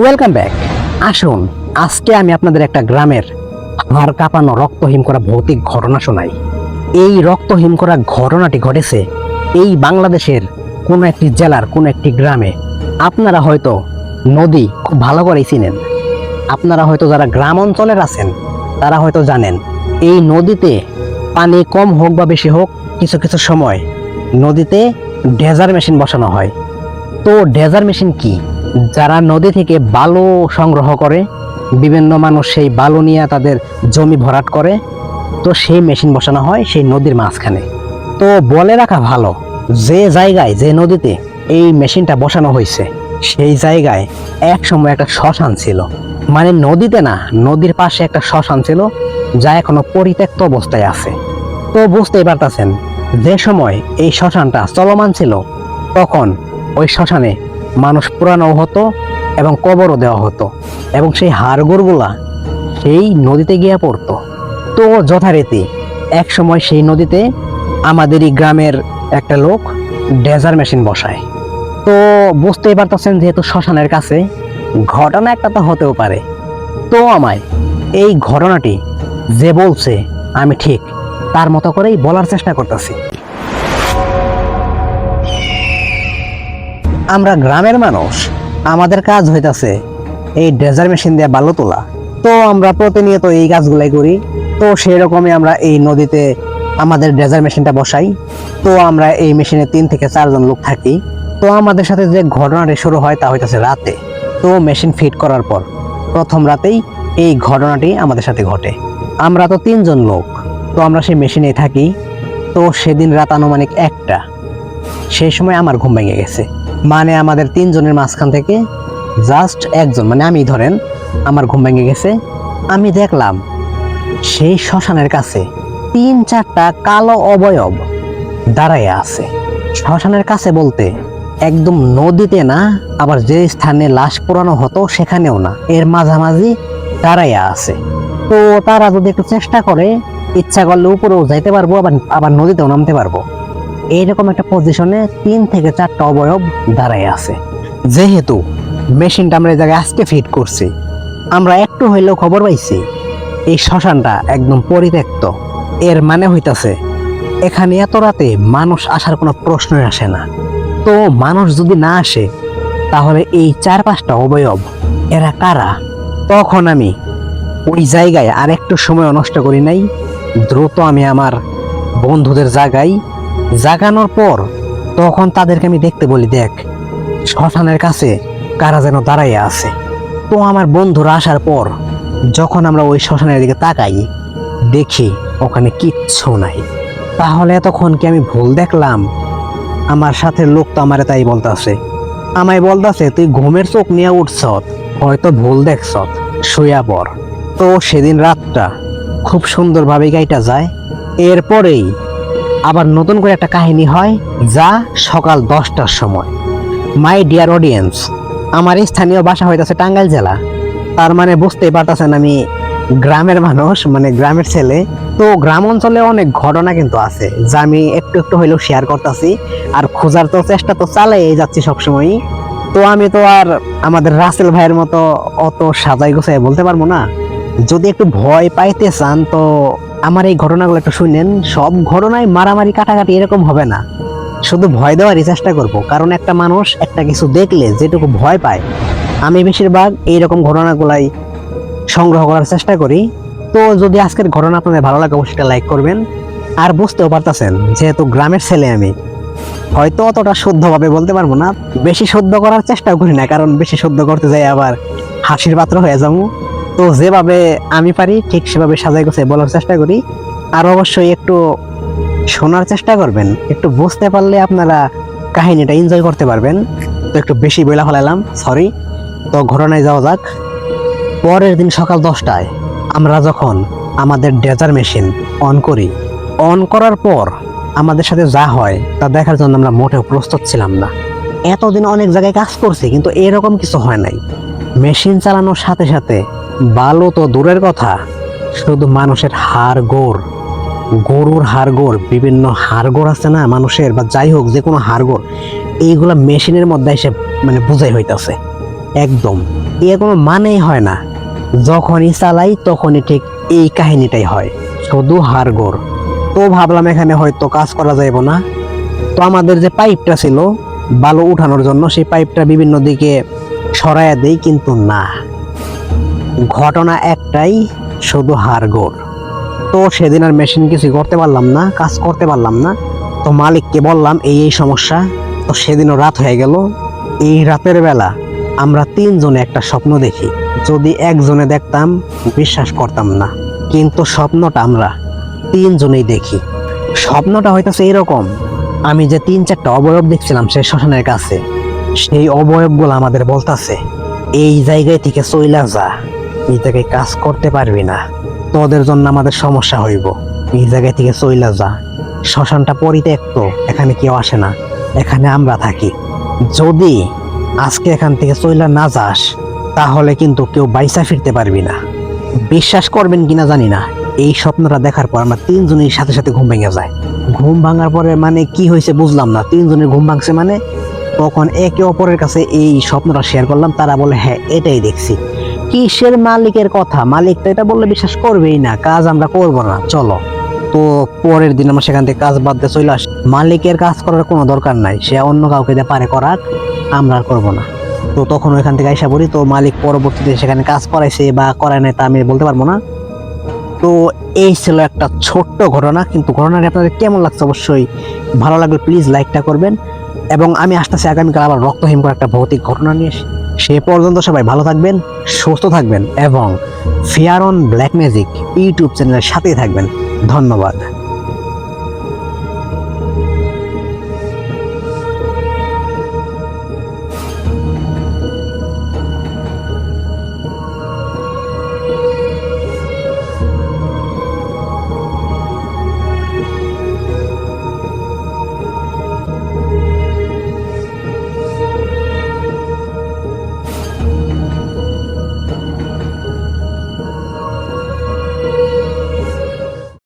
Welcome back আসুন, আজকে আমি আপনাদের একটা গ্রামের হাড় কাঁপানো রক্তহীন করা ভৌতিক ঘটনা শোনাই। এই রক্তহীন করা ঘটনাটি ঘটেছে এই বাংলাদেশের কোনো একটি জেলার, কোনো একটি গ্রামে। আপনারা হয়তো নদী খুব ভালো করেই চিনেন। আপনারা হয়তো যারা গ্রাম অঞ্চলের আছেন, তারা হয়তো জানেন, এই নদীতে পানি কম হোক বা বেশি হোক, কিছু কিছু সময় নদীতে ডেজার মেশিন বসানো হয়। তো ডেজার মেশিন কি? যারা নদী থেকে বালু সংগ্রহ করে, বিভিন্ন মানুষ সেই বালু নিয়ে তাদের জমি ভরাট করে, তো সেই মেশিন বসানো হয় সেই নদীর মাঝখানে। তো বলে রাখা ভালো, যে জায়গায়, যে নদীতে এই মেশিনটা বসানো হয়েছে, সেই জায়গায় এক সময় একটা শ্মশান ছিল। মানে নদীতে না, নদীর পাশে একটা শ্মশান ছিল, যা এখনও পরিত্যক্ত অবস্থায় আছে। তো বুঝতেই পারতেছেন, যে সময় এই শ্মশানটা চলমান ছিল, তখন ওই শ্মশানে মানুষ পুরানো হতো এবং কবরও দেওয়া হতো এবং সেই হাড়গোড়গুলা সেই নদীতে গিয়ে পড়তো। তো যথারীতি এক সময় সেই নদীতে আমাদেরই গ্রামের একটা লোক ডেজার মেশিন বসায়। তো বুঝতেই পারতেছেন যেহেতু শ্মশানের কাছে ঘটনা একটা তো হতেও পারে। তো আমায় এই ঘটনাটি যে বলছে আমি ঠিক তার মতো করেই বলার চেষ্টা করতেছি। আমরা গ্রামের মানুষ, আমাদের কাজ হইতাছে এই ড্রেজার মেশিন দিয়ে বালু তোলা। তো আমরা প্রতিনিয়ত এই কাজগুলাই করি। তো সেই রকমই আমরা এই নদীতে আমাদের ড্রেজার মেশিনটা বসাই। তো আমরা এই মেশিনে তিন থেকে চারজন লোক থাকি। তো আমাদের সাথে যে ঘটনাটি শুরু হয় তা হইতাছে রাতে। তো মেশিন ফিট করার পর প্রথম রাতেই এই ঘটনাটি আমাদের সাথে ঘটে। আমরা তো তিনজন লোক। তো আমরা সেই মেশিনে থাকি। তো সেদিন রাত আনুমানিক একটা। সেই সময় আমার ঘুম ভেঙে গেছে। মানে আমাদের তিনজনের মাঝখান থেকে জাস্ট একজন মানে আমি ধরেন আমার ঘুম ভেঙে গেছে, আমি দেখলাম সেই শ্মশানের কাছে তিন চারটা কালো অবয়ব দাঁড়ায় আছে। শ্মশানের কাছে বলতে একদম নদীতে না, আবার যে স্থানে লাশ পোড়ানো হতো সেখানেও না, এর মাঝামাঝি দাঁড়াইয়া আছে। তো তারা যদি একটু চেষ্টা করে, ইচ্ছা করলে উপরেও যাইতে পারব, আবার আবার নদীতেও নামতে পারব। এইরকম একটা পজিশনে তিন থেকে চারটা অবয়ব দাঁড়ায় আছে। যেহেতু মেশিনটা আমরা এই জায়গায় আজকে ফিট করছি, আমরা একটু হইলেও খবর পাইছি, এই শ্মশানটা একদম পরিত্যক্ত। এর মানে হইতাছে, এখানে এত রাতে মানুষ আসার কোনো প্রশ্নই আসে না। তো মানুষ যদি না আসে, তাহলে এই চার পাঁচটা অবয়ব, এরা কারা? তখন আমি ওই জায়গায় আর একটু সময় নষ্ট করি নাই, দ্রুত আমি আমার বন্ধুদের জায়গায় জাগানোর পর তখন তাদেরকে আমি দেখতে বলি, দেখ, শ্মশানের কাছে কারা যেন দাঁড়াইয়া আছে। তো আমার বন্ধুরা আসার পর যখন আমরা ওই শ্মশানের দিকে তাকাই, দেখি ওখানে কিচ্ছু নাই। তাহলে এতক্ষণ কি আমি ভুল দেখলাম? আমার সাথে লোক তো আমারে তাই বলতাছে। আমায় বলতাছে, তুই ঘুমের চোখ নিয়ে উঠছ, হয়তো ভুল দেখছ শুয়া পর তো সেদিন রাতটা খুব সুন্দরভাবে গাইটা যায়। এরপরেই আবার নতুন করে একটা কাহিনী হয় যা সকাল দশটার সময়। মাই ডিয়ার অডিয়েন্স আমার স্থানীয় বাসা হইতেছে টাঙ্গাইল জেলা। তার মানে বুঝতেই পারতেছেন আমি গ্রামের মানুষ মানে গ্রামের ছেলে। তো গ্রাম অঞ্চলে অনেক ঘটনা কিন্তু আছে, যা আমি একটু একটু হইলেও শেয়ার করতেছি। আর খোঁজার তো চেষ্টা তো চালাই যাচ্ছি সবসময়ই। তো আমি তো আর আমাদের রাসেল ভাইয়ের মতো অত সাজাই গোছাই বলতে পারব না। যদি একটু ভয় পাইতে চান তো আমার এই ঘটনাগুলো একটু শুনেন, সব ঘটনায় মারামারি কাটাকাটি এরকম হবে না। শুধু ভয় দেওয়ারই চেষ্টা করব, কারণ একটা মানুষ একটা কিছু দেখলে যেটুকু ভয় পায়, আমি বেশিরভাগ এইরকম ঘটনাগুলাই সংগ্রহ করার চেষ্টা করি। তো যদি আজকের ঘটনা আপনাদের ভালো লাগে, অবশ্যই লাইক করবেন। আর বুঝতেও পারতেছেন, যেহেতু গ্রামের ছেলে আমি, হয়তো অতটা শুদ্ধভাবে বলতে পারব না। বেশি শুদ্ধ করার চেষ্টাও করি না, কারণ বেশি শুদ্ধ করতে যাই আবার হাসির পাত্র হয়ে যাব। তো যেভাবে আমি পারি, ঠিক সেভাবে সাজাই গোছাই বলার চেষ্টা করি। আর অবশ্যই একটু শোনার চেষ্টা করবেন। একটু বুঝতে পারলে আপনারা কাহিনীটা এনজয় করতে পারবেন। তো একটু বেশি বেলা ফেলালাম সরি তো ঘটনায় যাওয়া যাক। পরের দিন সকাল দশটায় আমরা যখন আমাদের ডেজার মেশিন অন করি অন করার পর আমাদের সাথে যা হয়, তা দেখার জন্য আমরা মোটেও প্রস্তুত ছিলাম না। এতদিন অনেক জায়গায় কাজ করছি, কিন্তু এরকম কিছু হয় নাই। মেশিন চালানোর সাথে সাথে বালু তো দূরের কথা, শুধু মানুষের হাড় গোড়। গরুর হাড়গোড় বিভিন্ন হাড়গোড় আছে না মানুষের, বা যাই হোক যে কোনো হাড়গোড় এইগুলা মেশিনের মধ্যে এসে মানে বুঝাই হইতাছে। একদম। এর কোনো মানেই হয় না। যখনই চালাই, তখনই ঠিক এই কাহিনীটাই হয়। শুধু হারগোড় তো ভাবলাম এখানে হয়তো কাজ করা যাইব না। তো আমাদের যে পাইপটা ছিল, বালু উঠানোর জন্য, সেই পাইপটা বিভিন্ন দিকে সরাইয়া দেই, কিন্তু না। ঘটনা একটাই, শুধু হারগোড় তো সেদিন আর মেশিন কিছু করতে পারলাম না, কাজ করতে পারলাম না। তো মালিককে বললাম, এই এই সমস্যা। তো সেদিনও রাত হয়ে গেল। এই রাতের বেলা আমরা তিনজনে একটা স্বপ্ন দেখি। যদি একজনে দেখতাম, বিশ্বাস করতাম না। কিন্তু স্বপ্নটা আমরা তিনজনেই দেখি। স্বপ্নটা হইতেছে এরকম, আমি যে তিন চারটা অবয়ব দেখছিলাম সেই শ্মশানের কাছে, সেই অবয়বগুলো আমাদের বলতাছে, এই জায়গায় থেকে চইলা যা। এই জায়গায় কাজ করতে পারবি না। তোদের জন্য আমাদের সমস্যা হইব। এই জায়গায় থেকে চইলা যা। শ্মশানটা পরিত্যক্ত, এখানে কেউ আসে না। এখানে আমরা থাকি। যদি আজকে এখান থেকে চইলা না যাস, তাহলে কিন্তু কেউ বাইসা ফিরতে পারবি না। বিশ্বাস করবেন কিনা জানি না। এই স্বপ্নটা দেখার পর আমরা তিনজনের সাথে সাথে ঘুম ভেঙে যায়। ঘুম ভাঙার পরে মানে কি হয়েছে বুঝলাম না। তিনজনের ঘুম ভাঙছে মানে তখন একে অপরের কাছে এই স্বপ্নটা শেয়ার করলাম। তারা বলে হ্যাঁ এটাই দেখছি। কিসের মালিকের কথা? মালিক তো এটা বললে বিশ্বাস করবেই না, কাজ আমরা করব না, চলো। তো পরের দিন আমরা সেখান থেকে কাজ বাদ দিয়ে চলে আসি। মালিকের কাজ করার কোনো দরকার নাই, সে অন্য কাউকে দিয়ে পারে করার, আমরা আর করব না। তো তখন ওইখান থেকে আইসা পড়ি, তো মালিক পরবর্তীতে সেখানে কাজ করাইছে বা করায় নাই তা আমি বলতে পারব না। তো এই ছিল একটা ছোট্ট ঘটনা, কিন্তু ঘটনাটি আপনাদের কেমন লাগছে অবশ্যই ভালো লাগলে প্লিজ লাইকটা করবেন। এবং আমি আসতেছি আগামীকাল আবার রক্তহীন করে একটা ভৌতিক ঘটনা নিয়ে। এসে সে পর্যন্ত সবাই ভালো থাকবেন, সুস্থ থাকবেন এবং fear on black magic YouTube চ্যানেলের সাথেই থাকবেন। ধন্যবাদ।